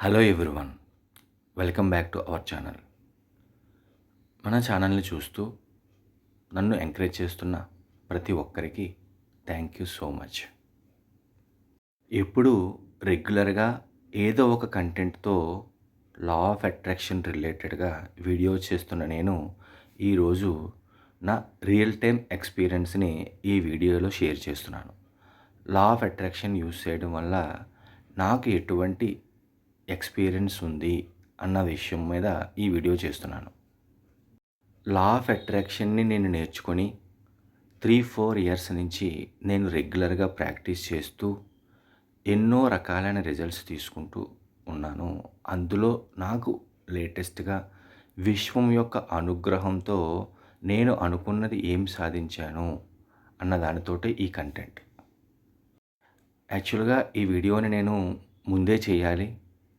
Hello everyone welcome back to our channel మన ఛానల్ని చూస్తూ నన్ను ఎంకరేజ్ చేస్తున్న ప్రతి ఒక్కరికి థ్యాంక్ యూ సో మచ్ ఎప్పుడు రెగ్యులర్గా ఏదో ఒక కంటెంట్తో లా ఆఫ్ అట్రాక్షన్ రిలేటెడ్గా వీడియో చేస్తున్న నేను ఈరోజు నా రియల్ టైం ఎక్స్పీరియన్స్ని ఈ వీడియోలో షేర్ చేస్తున్నాను. లా ఆఫ్ అట్రాక్షన్ యూస్ చేయడం వల్ల నాకు ఎటువంటి ఎక్స్పీరియన్స్ ఉంది అన్న విషయం మీద ఈ వీడియో చేస్తున్నాను. లా ఆఫ్ అట్రాక్షన్ని నేను నేర్చుకొని త్రీ ఫోర్ ఇయర్స్ నుంచి నేను రెగ్యులర్గా ప్రాక్టీస్ చేస్తూ ఎన్నో రకాలైన రిజల్ట్స్ తీసుకుంటూ ఉన్నాను. అందులో నాకు లేటెస్ట్గా విశ్వం యొక్క అనుగ్రహంతో నేను అనుకున్నది ఏం సాధించాను అన్న దానితోటే ఈ కంటెంట్ యాక్చువల్గా ఈ వీడియోని నేను ముందే చేయాలి.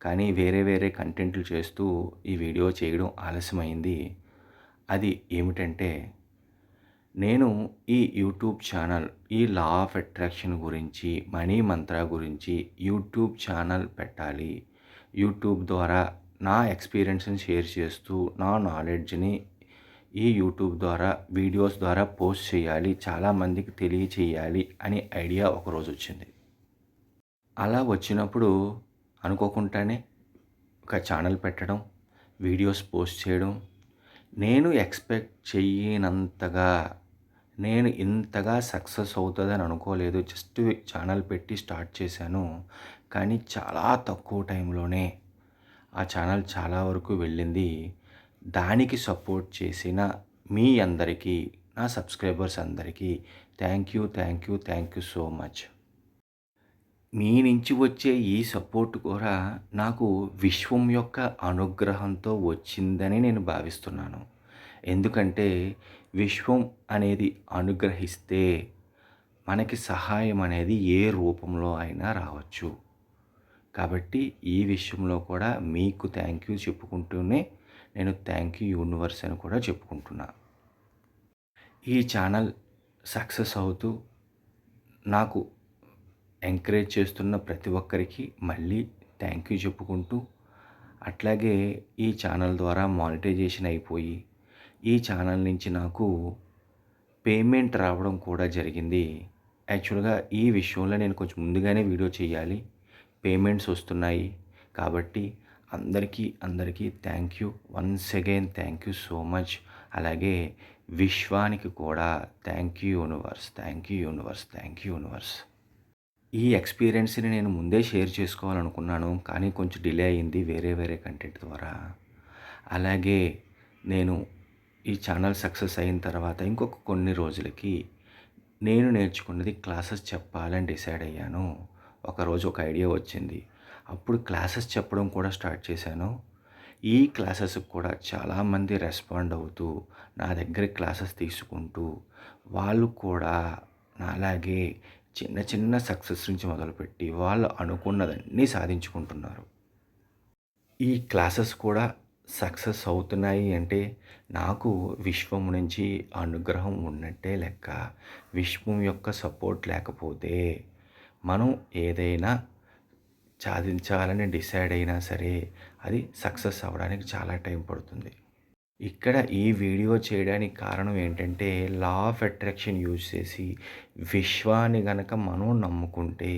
కానీ వేరే వేరే కంటెంట్లు చేస్తూ ఈ వీడియో చేయడం ఆలస్యమైంది. అది ఏమిటంటే నేను ఈ యూట్యూబ్ ఛానల్ ఈ లా ఆఫ్ అట్రాక్షన్ గురించి మనీ మంత్ర గురించి యూట్యూబ్ ఛానల్ పెట్టాలి. యూట్యూబ్ ద్వారా నా ఎక్స్పీరియన్స్ని షేర్ చేస్తూ నా నాలెడ్జ్ని ఈ యూట్యూబ్ ద్వారా వీడియోస్ ద్వారా పోస్ట్ చేయాలి చాలామందికి తెలియచేయాలి అనే ఐడియా ఒకరోజు వచ్చింది. అలా వచ్చినప్పుడు అనుకోకుండానే ఒక ఛానల్ పెట్టడం వీడియోస్ పోస్ట్ చేయడం నేను ఎక్స్పెక్ట్ చెయ్యనంతగా నేను ఇంతగా సక్సెస్ అవుతుందని అనుకోలేదు. జస్ట్ ఛానల్ పెట్టి స్టార్ట్ చేశాను. కానీ చాలా తక్కువ టైంలోనే ఆ ఛానల్ చాలా వరకు వెళ్ళింది. దానికి సపోర్ట్ చేసిన మీ అందరికీ నా సబ్స్క్రైబర్స్ అందరికీ thank you thank you thank you so much. మీ నుంచి వచ్చే ఈ సపోర్ట్ కూడా నాకు విశ్వం యొక్క అనుగ్రహంతో వచ్చిందని నేను భావిస్తున్నాను. ఎందుకంటే విశ్వం అనేది అనుగ్రహిస్తే మనకి సహాయం అనేది ఏ రూపంలో అయినా రావచ్చు. కాబట్టి ఈ విషయంలో కూడా మీకు థ్యాంక్ యూ చెప్పుకుంటూనే నేను థ్యాంక్ యూ యూనివర్స్ అని కూడా చెప్పుకుంటున్నా. ఈ ఛానల్ సక్సెస్ అవుతూ నాకు ఎంకరేజ్ చేస్తున్న ప్రతి ఒక్కరికి మళ్ళీ థ్యాంక్ యూ చెప్పుకుంటూ అట్లాగే ఈ ఛానల్ ద్వారా మానిటైజేషన్ అయిపోయి ఈ ఛానల్ నుంచి నాకు పేమెంట్ రావడం కూడా జరిగింది. యాక్చువల్గా ఈ విషయంలో నేను కొంచెం ముందుగానే వీడియో చేయాలి. పేమెంట్స్ వస్తున్నాయి కాబట్టి అందరికీ అందరికీ thank you once again thank you so much అలాగే విశ్వానికి కూడా thank you universe thank you universe thank you universe ఈ ఎక్స్పీరియన్స్ని నేను ముందే షేర్ చేసుకోవాలనుకున్నాను కానీ కొంచెం డిలే అయింది వేరే వేరే కంటెంట్ ద్వారా. అలాగే నేను ఈ ఛానల్ సక్సెస్ అయిన తర్వాత ఇంకొక కొన్ని రోజులకి నేను నేర్చుకున్నది క్లాసెస్ చెప్పాలని డిసైడ్ అయ్యాను. ఒకరోజు ఒక ఐడియా వచ్చింది. అప్పుడు క్లాసెస్ చెప్పడం కూడా స్టార్ట్ చేశాను. ఈ క్లాసెస్కి కూడా చాలామంది రెస్పాండ్ అవుతూ నా దగ్గర క్లాసెస్ తీసుకుంటూ వాళ్ళు కూడా నాలాగే చిన్న చిన్న సక్సెస్ నుంచి మొదలుపెట్టి వాళ్ళు అనుకున్నదన్నీ సాధించుకుంటున్నారు. ఈ క్లాసెస్ కూడా సక్సెస్ అవుతున్నాయి అంటే నాకు విశ్వం నుంచి అనుగ్రహం ఉన్నట్టే లెక్క. విశ్వం యొక్క సపోర్ట్ లేకపోతే మనం ఏదైనా సాధించాలని డిసైడ్ అయినా సరే అది సక్సెస్ అవ్వడానికి చాలా టైం పడుతుంది. ఇక్కడ ఈ వీడియో చేయడానికి కారణం ఏంటంటే లా ఆఫ్ అట్రాక్షన్ యూజ్ చేసి విశ్వాన్ని గనక మనం నమ్ముకుంటే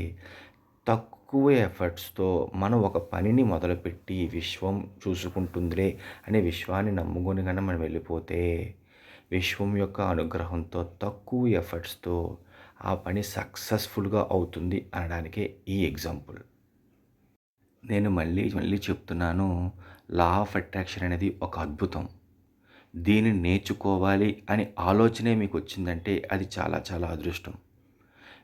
తక్కువ ఎఫర్ట్స్తో మనం ఒక పనిని మొదలుపెట్టి విశ్వం చూసుకుంటుందిలే అనే విశ్వాన్ని నమ్ముకొని కనుక మనం వెళ్ళిపోతే విశ్వం యొక్క అనుగ్రహంతో తక్కువ ఎఫర్ట్స్తో ఆ పని సక్సెస్ఫుల్గా అవుతుంది అనడానికే ఈ ఎగ్జాంపుల్ నేను మళ్ళీ మళ్ళీ చెప్తున్నాను లా ఆఫ్ అట్రాక్షన్ అనేది ఒక అద్భుతం. దీన్ని నేర్చుకోవాలి అని ఆలోచనే మీకు వచ్చిందంటే అది చాలా చాలా అదృష్టం.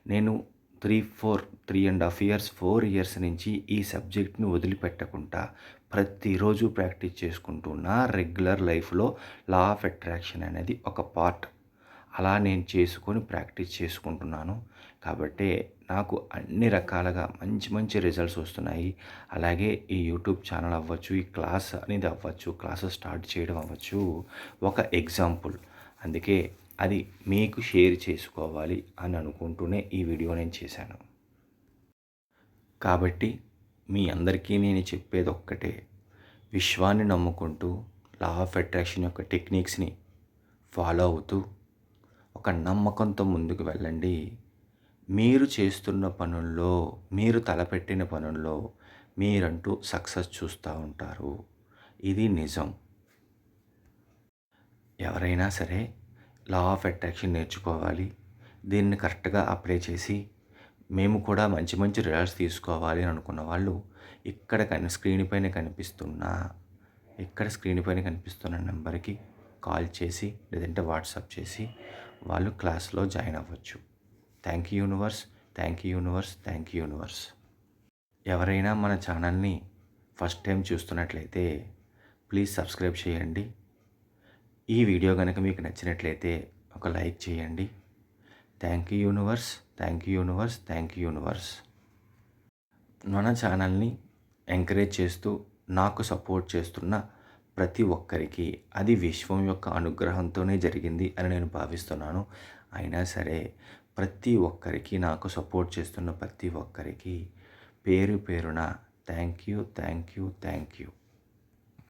నేను three four three and half years four years నుంచి ఈ సబ్జెక్ట్ని వదిలిపెట్టకుండా ప్రతిరోజు ప్రాక్టీస్ చేసుకుంటున్న రెగ్యులర్ లైఫ్లో లా ఆఫ్ అట్రాక్షన్ అనేది ఒక పార్ట్. అలా నేను చేసుకొని ప్రాక్టీస్ చేసుకుంటున్నాను. కాబట్టి నాకు అన్ని రకాలుగా మంచి మంచి రిజల్ట్స్ వస్తున్నాయి. అలాగే ఈ యూట్యూబ్ ఛానల్ అవ్వచ్చు ఈ క్లాస్ అనేది అవ్వచ్చు క్లాసెస్ స్టార్ట్ చేయడం అవ్వచ్చు. ఒక ఎగ్జాంపుల్ అందుకే అది మీకు షేర్ చేసుకోవాలి అని అనుకుంటూనే ఈ వీడియో నేను చేశాను. కాబట్టి మీ అందరికీ నేను చెప్పేది ఒక్కటే. విశ్వాన్ని నమ్ముకుంటూ లా ఆఫ్ అట్రాక్షన్ యొక్క టెక్నిక్స్ని ఫాలో అవుతూ ఒక నమ్మకంతో ముందుకు వెళ్ళండి. మీరు చేస్తున్న పనుల్లో మీరు తలపెట్టిన పనుల్లో మీరంటూ సక్సెస్ చూస్తూ ఉంటారు. ఇది నిజం. ఎవరైనా సరే లా ఆఫ్ అట్రాక్షన్ నేర్చుకోవాలి. దీన్ని కరెక్ట్గా అప్లై చేసి మేము కూడా మంచి మంచి రిజల్ట్స్ తీసుకోవాలి అని అనుకున్న వాళ్ళు ఇక్కడ కని స్క్రీన్ పైన కనిపిస్తున్న ఇక్కడ స్క్రీన్ పైన కనిపిస్తున్న నెంబర్కి కాల్ చేసి లేదంటే వాట్సాప్ చేసి వాళ్ళు క్లాస్లో జాయిన్ అవ్వచ్చు. Thank you universe thank you universe thank you universe. ఎవరైనా మన ఛానల్ని ఫస్ట్ టైం చూస్తున్నట్లయితే ప్లీజ్ సబ్స్క్రైబ్ చేయండి. ఈ వీడియో కనుక మీకు నచ్చినట్లయితే ఒక లైక్ చేయండి. Thank you universe thank you universe thank you universe. మన ఛానల్ని ఎంకరేజ్ చేస్తూ నాకు సపోర్ట్ చేస్తున్న ప్రతి ఒక్కరికి అది విశ్వం యొక్క అనుగ్రహంతోనే జరిగింది అని నేను భావిస్తున్నాను. అయినా సరే ప్రతి ఒక్కరికి నాకు సపోర్ట్ చేస్తున్న ప్రతి ఒక్కరికి పేరు పేరున thank you thank you thank you.